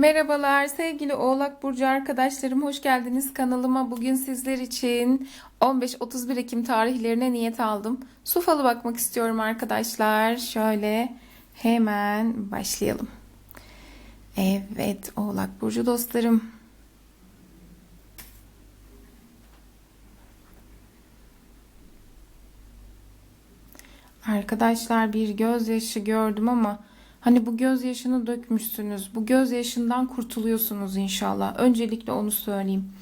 Merhabalar sevgili Oğlak Burcu arkadaşlarım hoş geldiniz kanalıma. Bugün sizler için 15-31 Ekim tarihlerine niyet aldım. Su falı bakmak istiyorum arkadaşlar. Şöyle hemen başlayalım. Evet Oğlak Burcu dostlarım. Arkadaşlar bir gözyaşı gördüm ama hani bu gözyaşını dökmüşsünüz. Bu gözyaşından kurtuluyorsunuz inşallah. Öncelikle onu söyleyeyim.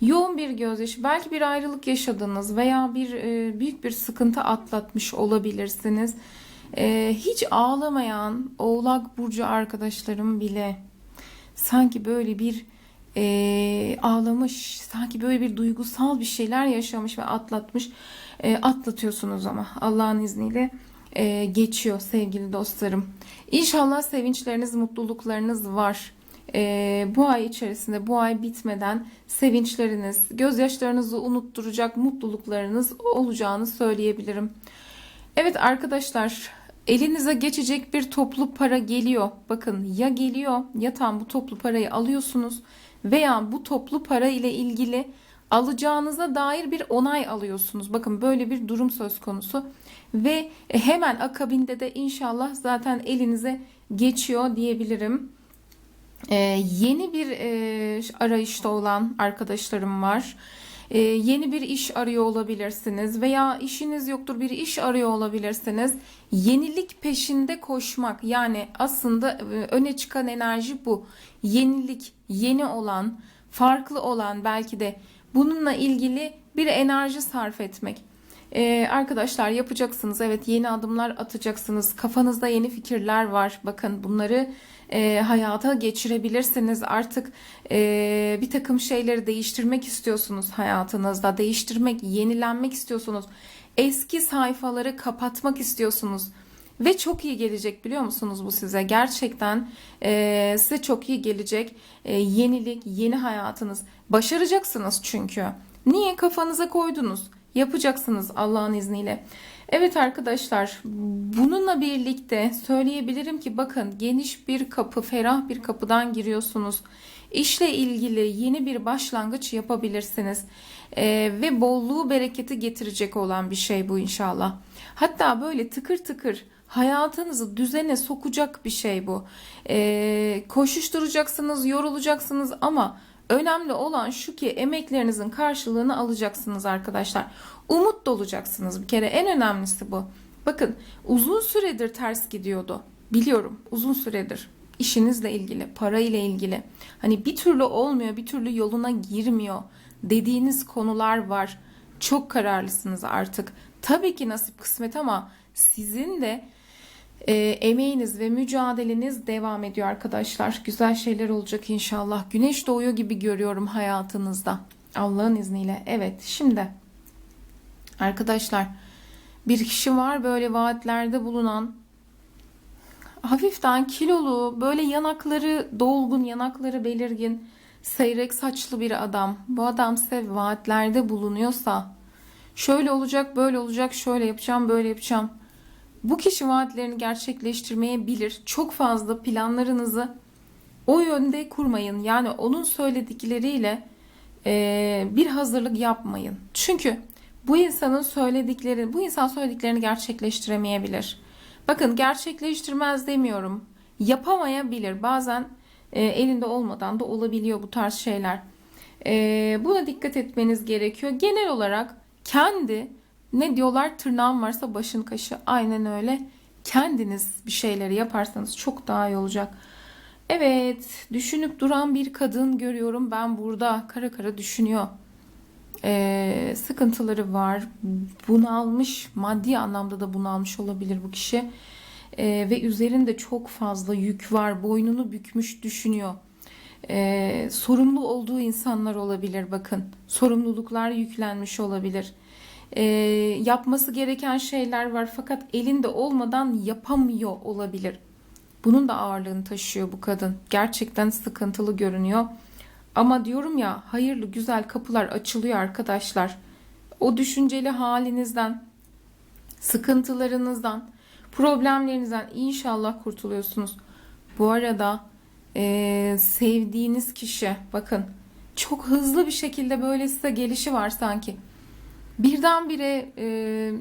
Yoğun bir gözyaşı, belki bir ayrılık yaşadınız veya bir e, büyük bir sıkıntı atlatmış olabilirsiniz. E, hiç ağlamayan Oğlak burcu arkadaşlarım bile sanki böyle bir e, ağlamış, sanki böyle bir duygusal bir şeyler yaşamış ve atlatmış. E, atlatıyorsunuz ama Allah'ın izniyle e, geçiyor sevgili dostlarım. İnşallah sevinçleriniz, mutluluklarınız var. E, bu ay içerisinde, bu ay bitmeden sevinçleriniz, gözyaşlarınızı unutturacak mutluluklarınız olacağını söyleyebilirim. Evet arkadaşlar, elinize geçecek bir toplu para geliyor. Bakın ya geliyor ya tam bu toplu parayı alıyorsunuz veya bu toplu para ile ilgili alacağınıza dair bir onay alıyorsunuz. Bakın böyle bir durum söz konusu ve hemen akabinde de inşallah zaten elinize geçiyor diyebilirim. Ee, yeni bir e, arayışta olan arkadaşlarım var. Ee, yeni bir iş arıyor olabilirsiniz veya işiniz yoktur bir iş arıyor olabilirsiniz. Yenilik peşinde koşmak yani aslında e, öne çıkan enerji bu. Yenilik, yeni olan, farklı olan belki de bununla ilgili bir enerji sarf etmek. Ee, arkadaşlar yapacaksınız evet yeni adımlar atacaksınız. Kafanızda yeni fikirler var. Bakın bunları e, hayata geçirebilirsiniz. Artık e, bir takım şeyleri değiştirmek istiyorsunuz hayatınızda. Değiştirmek yenilenmek istiyorsunuz. Eski sayfaları kapatmak istiyorsunuz ve çok iyi gelecek biliyor musunuz bu size gerçekten e, size çok iyi gelecek E, yenilik yeni hayatınız başaracaksınız çünkü niye kafanıza koydunuz yapacaksınız Allah'ın izniyle. Evet arkadaşlar bununla birlikte söyleyebilirim ki bakın geniş bir kapı ferah bir kapıdan giriyorsunuz. İşle ilgili yeni bir başlangıç yapabilirsiniz. Ee, ve bolluğu bereketi getirecek olan bir şey bu inşallah. Hatta böyle tıkır tıkır hayatınızı düzene sokacak bir şey bu. Ee, koşuşturacaksınız, yorulacaksınız ama önemli olan şu ki emeklerinizin karşılığını alacaksınız arkadaşlar. Umut dolacaksınız bir kere en önemlisi bu. Bakın uzun süredir ters gidiyordu. Biliyorum uzun süredir işinizle ilgili, para ile ilgili. Hani bir türlü olmuyor, bir türlü yoluna girmiyor dediğiniz konular var. Çok kararlısınız artık. Tabii ki nasip kısmet ama sizin de e, emeğiniz ve mücadeleniz devam ediyor arkadaşlar. Güzel şeyler olacak inşallah. Güneş doğuyor gibi görüyorum hayatınızda. Allah'ın izniyle. Evet şimdi arkadaşlar bir kişi var böyle vaatlerde bulunan hafiften kilolu böyle yanakları dolgun yanakları belirgin seyrek saçlı bir adam. Bu adam size vaatlerde bulunuyorsa şöyle olacak böyle olacak şöyle yapacağım böyle yapacağım bu kişi vaatlerini gerçekleştirmeyebilir. Çok fazla planlarınızı o yönde kurmayın. Yani onun söyledikleriyle e, bir hazırlık yapmayın. Çünkü bu insanın söyledikleri, bu insan söylediklerini gerçekleştiremeyebilir. Bakın gerçekleştirmez demiyorum. Yapamayabilir. Bazen e, elinde olmadan da olabiliyor bu tarz şeyler. E, buna dikkat etmeniz gerekiyor. Genel olarak kendi ne diyorlar tırnağın varsa başın kaşı. Aynen öyle. Kendiniz bir şeyleri yaparsanız çok daha iyi olacak. Evet, düşünüp duran bir kadın görüyorum ben burada. Kara kara düşünüyor. Ee, sıkıntıları var. Bunalmış, maddi anlamda da bunalmış olabilir bu kişi. Ee, ve üzerinde çok fazla yük var. Boynunu bükmüş düşünüyor. Ee, sorumlu olduğu insanlar olabilir bakın. Sorumluluklar yüklenmiş olabilir e, yapması gereken şeyler var fakat elinde olmadan yapamıyor olabilir. Bunun da ağırlığını taşıyor bu kadın. Gerçekten sıkıntılı görünüyor. Ama diyorum ya hayırlı güzel kapılar açılıyor arkadaşlar. O düşünceli halinizden, sıkıntılarınızdan, problemlerinizden inşallah kurtuluyorsunuz. Bu arada e, sevdiğiniz kişi bakın çok hızlı bir şekilde böyle size gelişi var sanki. Birdenbire e,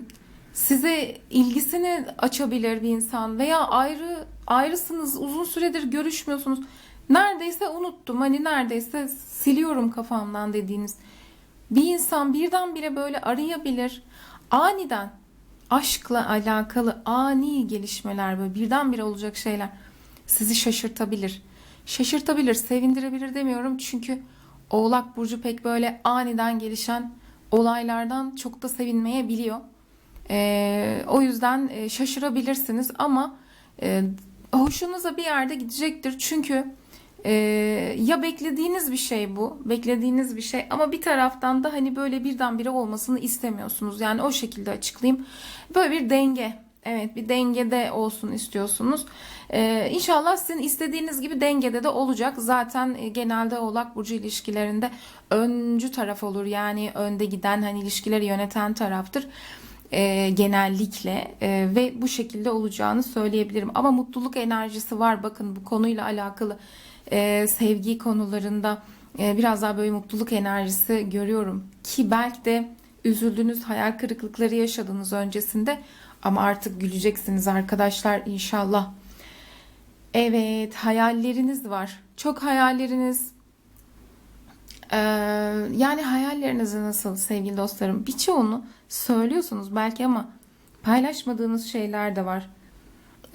size ilgisini açabilir bir insan veya ayrı ayrısınız uzun süredir görüşmüyorsunuz. Neredeyse unuttum hani neredeyse siliyorum kafamdan dediğiniz bir insan birdenbire böyle arayabilir. Aniden aşkla alakalı ani gelişmeler böyle birdenbire olacak şeyler sizi şaşırtabilir. Şaşırtabilir, sevindirebilir demiyorum çünkü Oğlak Burcu pek böyle aniden gelişen olaylardan çok da sevinmeyebiliyor. Ee, o yüzden e, şaşırabilirsiniz ama e, hoşunuza bir yerde gidecektir. Çünkü e, ya beklediğiniz bir şey bu, beklediğiniz bir şey ama bir taraftan da hani böyle birdenbire olmasını istemiyorsunuz. Yani o şekilde açıklayayım. Böyle bir denge. Evet bir dengede olsun istiyorsunuz. Ee, inşallah sizin istediğiniz gibi dengede de olacak. Zaten e, genelde Oğlak Burcu ilişkilerinde öncü taraf olur. Yani önde giden hani ilişkileri yöneten taraftır. Ee, genellikle Ee, ve bu şekilde olacağını söyleyebilirim. Ama mutluluk enerjisi var. Bakın bu konuyla alakalı e, sevgi konularında e, biraz daha böyle mutluluk enerjisi görüyorum. Ki belki de üzüldüğünüz hayal kırıklıkları yaşadınız öncesinde ama artık güleceksiniz arkadaşlar inşallah. Evet hayalleriniz var. Çok hayalleriniz. Ee, yani hayallerinizi nasıl sevgili dostlarım? Birçoğunu söylüyorsunuz belki ama paylaşmadığınız şeyler de var.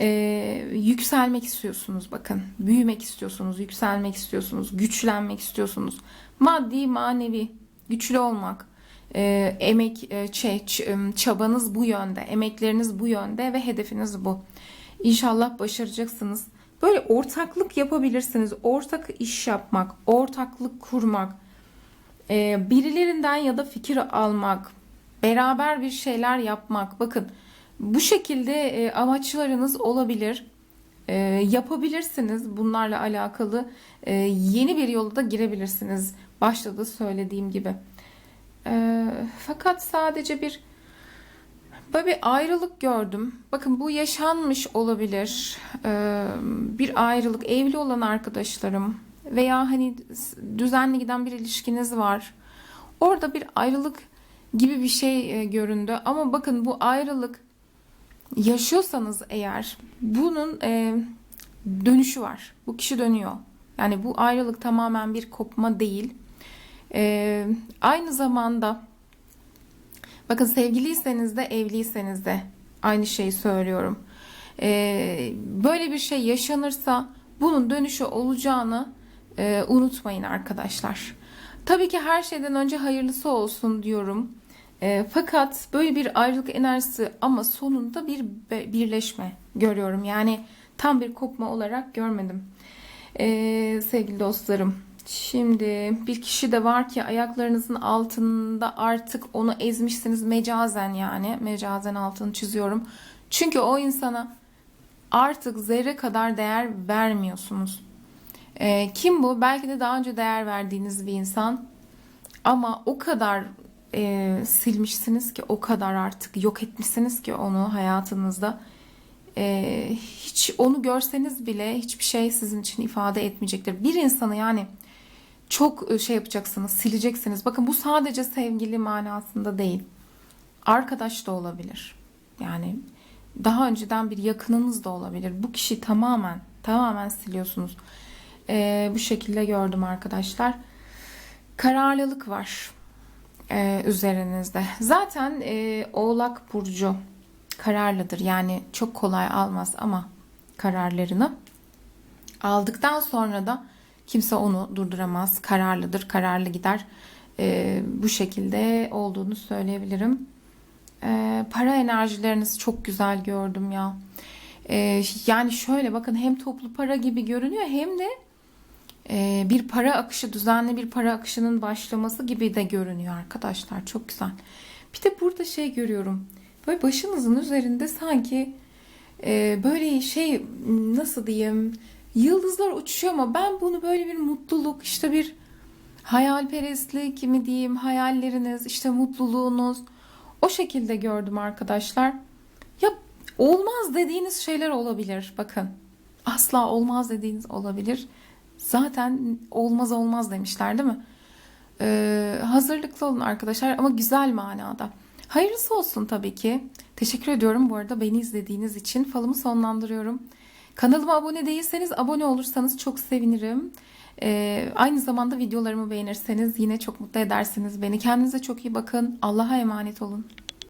Ee, yükselmek istiyorsunuz bakın. Büyümek istiyorsunuz, yükselmek istiyorsunuz, güçlenmek istiyorsunuz. Maddi, manevi, güçlü olmak. Ee, emek, e, şey, çabanız bu yönde, emekleriniz bu yönde ve hedefiniz bu. İnşallah başaracaksınız. Böyle ortaklık yapabilirsiniz. Ortak iş yapmak, ortaklık kurmak, e, birilerinden ya da fikir almak, beraber bir şeyler yapmak. Bakın bu şekilde e, amaçlarınız olabilir. E, yapabilirsiniz bunlarla alakalı e, yeni bir yola da girebilirsiniz. Başta söylediğim gibi. E, fakat sadece bir bir ayrılık gördüm. Bakın bu yaşanmış olabilir. Ee, bir ayrılık, evli olan arkadaşlarım veya hani düzenli giden bir ilişkiniz var. Orada bir ayrılık gibi bir şey e, göründü. Ama bakın bu ayrılık yaşıyorsanız eğer bunun e, dönüşü var. Bu kişi dönüyor. Yani bu ayrılık tamamen bir kopma değil. E, aynı zamanda Bakın sevgiliyseniz de evliyseniz de aynı şeyi söylüyorum. Ee, böyle bir şey yaşanırsa bunun dönüşü olacağını e, unutmayın arkadaşlar. Tabii ki her şeyden önce hayırlısı olsun diyorum. E, fakat böyle bir ayrılık enerjisi ama sonunda bir birleşme görüyorum. Yani tam bir kopma olarak görmedim. E, sevgili dostlarım. Şimdi bir kişi de var ki ayaklarınızın altında artık onu ezmişsiniz mecazen yani mecazen altını çiziyorum. Çünkü o insana artık zerre kadar değer vermiyorsunuz. Ee, kim bu? Belki de daha önce değer verdiğiniz bir insan ama o kadar e, silmişsiniz ki o kadar artık yok etmişsiniz ki onu hayatınızda. E, hiç onu görseniz bile hiçbir şey sizin için ifade etmeyecektir. Bir insanı yani çok e, şey yapacaksınız, sileceksiniz. Bakın bu sadece sevgili manasında değil. Arkadaş da olabilir. Yani daha önceden bir yakınınız da olabilir. Bu kişi tamamen tamamen siliyorsunuz. Ee, bu şekilde gördüm arkadaşlar. Kararlılık var e, üzerinizde. Zaten e, Oğlak Burcu kararlıdır. Yani çok kolay almaz ama kararlarını aldıktan sonra da Kimse onu durduramaz. Kararlıdır, kararlı gider. E, bu şekilde olduğunu söyleyebilirim. E, para enerjilerinizi çok güzel gördüm ya. E, yani şöyle bakın hem toplu para gibi görünüyor hem de e, bir para akışı, düzenli bir para akışının başlaması gibi de görünüyor arkadaşlar. Çok güzel. Bir de burada şey görüyorum. Böyle başınızın üzerinde sanki e, böyle şey nasıl diyeyim Yıldızlar uçuşuyor ama ben bunu böyle bir mutluluk, işte bir hayalperestlik mi diyeyim, hayalleriniz, işte mutluluğunuz o şekilde gördüm arkadaşlar. Ya olmaz dediğiniz şeyler olabilir. Bakın asla olmaz dediğiniz olabilir. zaten olmaz olmaz demişler değil mi? Ee, hazırlıklı olun arkadaşlar ama güzel manada. Hayırlısı olsun tabii ki. Teşekkür ediyorum bu arada beni izlediğiniz için. Falımı sonlandırıyorum. Kanalıma abone değilseniz abone olursanız çok sevinirim. Ee, aynı zamanda videolarımı beğenirseniz yine çok mutlu edersiniz beni. Kendinize çok iyi bakın. Allah'a emanet olun.